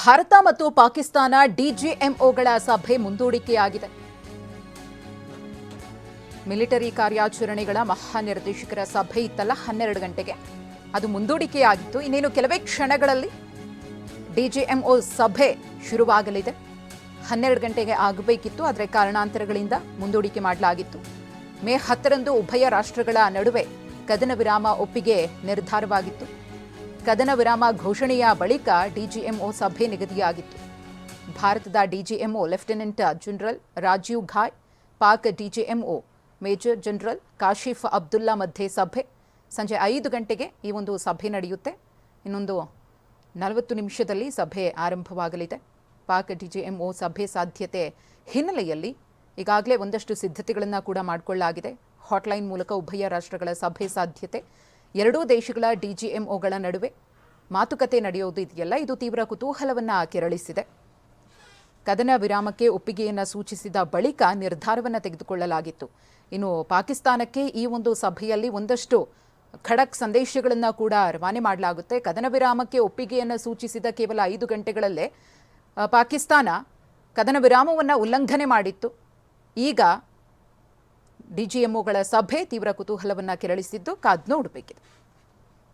ಭಾರತ ಮತ್ತು ಪಾಕಿಸ್ತಾನ ಡಿಜಿಎಂಒಗಳ ಸಭೆ ಮುಂದೂಡಿಕೆಯಾಗಿದೆ. ಮಿಲಿಟರಿ ಕಾರ್ಯಾಚರಣೆಗಳ ಮಹಾನಿರ್ದೇಶಕರ ಸಭೆ ಇತ್ತಲ್ಲ ಹನ್ನೆರಡು ಗಂಟೆಗೆ. ಅದು ಮುಂದೂಡಿಕೆಯಾಗಿತ್ತು. ಇನ್ನೇನು ಕೆಲವೇ ಕ್ಷಣಗಳಲ್ಲಿ ಡಿಜಿಎಂಒ ಸಭೆ ಶುರುವಾಗಲಿದೆ. ಹನ್ನೆರಡು ಗಂಟೆಗೆ ಆಗಬೇಕಿತ್ತು. ಆದರೆ ಕಾರಣಾಂತರಗಳಿಂದ ಮುಂದೂಡಿಕೆ ಮಾಡಲಾಗಿತ್ತು. ಮೇ ಹತ್ತರಂದು ಉಭಯ ರಾಷ್ಟ್ರಗಳ ನಡುವೆ ಕದನ ವಿರಾಮ ಒಪ್ಪಿಗೆ ನಿರ್ಧಾರವಾಗಿತ್ತು. ಕದನ ವಿರಾಮ ಘೋಷಣೆಯ ಬಳಿಕ ಡಿಜಿಎಂಒ ಸಭೆ ನಿಗದಿಯಾಗಿತ್ತು. ಭಾರತದ DGMO lieutenant general Rajiv Ghai, Pak DGMO major general Kashif Abdullah ಮಧ್ಯೆ ಸಭೆ. ಸಂಜೆ ಐದು ಗಂಟೆಗೆ ಈ ಒಂದು ಸಭೆ ನಡೆಯುತ್ತೆ. ಇನ್ನೊಂದು ನಲವತ್ತು ನಿಮಿಷದಲ್ಲಿ ಸಭೆ ಆರಂಭವಾಗಲಿದೆ. ಪಾಕ್ ಡಿಜಿಎಂಒ ಸಭೆ ಸಾಧ್ಯತೆ ಹಿನ್ನೆಲೆಯಲ್ಲಿ ಈಗಾಗಲೇ ಒಂದಷ್ಟು ಸಿದ್ಧತೆಗಳನ್ನು ಕೂಡ ಮಾಡಿಕೊಳ್ಳಲಾಗಿದೆ. ಹಾಟ್ಲೈನ್ ಮೂಲಕ ಉಭಯ ರಾಷ್ಟ್ರಗಳ ಸಭೆ ಸಾಧ್ಯತೆ ಎರಡೂ ದೇಶಗಳ ಡಿಜಿಎಂಒಗಳ ನಡುವೆ ಮಾತುಕತೆ ನಡೆಯೋದು ಇದೆಯಲ್ಲ, ಇದು ತೀವ್ರ ಕುತೂಹಲವನ್ನು ಕೆರಳಿಸಿದೆ. ಕದನ ವಿರಾಮಕ್ಕೆ ಒಪ್ಪಿಗೆಯನ್ನು ಸೂಚಿಸಿದ ಬಳಿಕ ನಿರ್ಧಾರವನ್ನು ತೆಗೆದುಕೊಳ್ಳಲಾಗಿತ್ತು. ಇನ್ನು ಪಾಕಿಸ್ತಾನಕ್ಕೆ ಈ ಒಂದು ಸಭೆಯಲ್ಲಿ ಒಂದಷ್ಟು ಖಡಕ್ ಸಂದೇಶಗಳನ್ನು ಕೂಡ ರವಾನೆ ಮಾಡಲಾಗುತ್ತೆ. ಕದನ ವಿರಾಮಕ್ಕೆ ಒಪ್ಪಿಗೆಯನ್ನು ಸೂಚಿಸಿದ ಕೇವಲ ಐದು ಗಂಟೆಗಳಲ್ಲೇ ಪಾಕಿಸ್ತಾನ ಕದನ ವಿರಾಮವನ್ನು ಉಲ್ಲಂಘನೆ ಮಾಡಿತ್ತು. ಈಗ ಡಿಜಿಎಂಒಗಳ ಸಭೆ ತೀವ್ರ ಕುತೂಹಲವನ್ನು ಕೆರಳಿಸಿದ್ದು ಕಾದ್ ನೋಡಬೇಕಿದೆ.